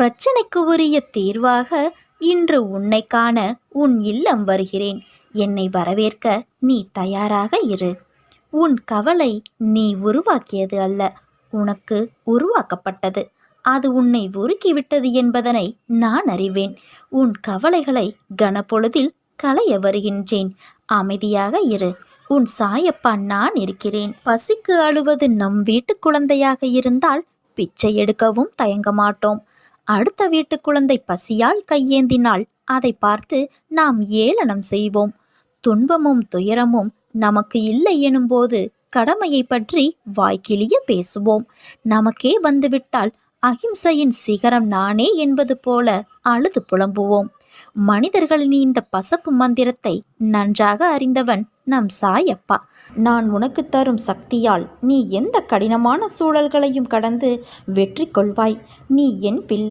பிரச்சனைக்கு உரிய தீர்வாக இன்று உன்னை காண உன் இல்லம் வருகிறேன். என்னை வரவேற்க நீ தயாராக இரு. உன் கவலை நீ உருவாக்கியது அல்ல உனக்கு உருவாக்கப்பட்டது. அது உன்னை உருக்கிவிட்டது என்பதனை நான் அறிவேன். உன் கவலைகளை கனப்பொழுதில் களைய வருகின்றேன். அமைதியாக இரு. உன் சாயப்பா நான் இருக்கிறேன். பசிக்கு அழுவது நம் வீட்டு குழந்தையாக இருந்தால் பிச்சை எடுக்கவும் தயங்க மாட்டோம். அடுத்த வீட்டு குழந்தை பசியால் கையேந்தினால் அதை பார்த்து நாம் ஏளனம் செய்வோம். துன்பமும் துயரமும் நமக்கு இல்லை எனும்போது கடமையை பற்றி வாய்க்கிளிய பேசுவோம். நமக்கே வந்துவிட்டால் அகிம்சையின் சிகரம் நானே என்பது போல அழுது புலம்புவோம். மனிதர்களின் இந்த பசப்பு மந்திரத்தை நன்றாக அறிந்தவன் நம் சாயப்பா. நான் உனக்கு தரும் சக்தியால் நீ எந்த கடினமான சூழல்களையும் கடந்து வெற்றி கொள்வாய். நீ என் பிள்ளை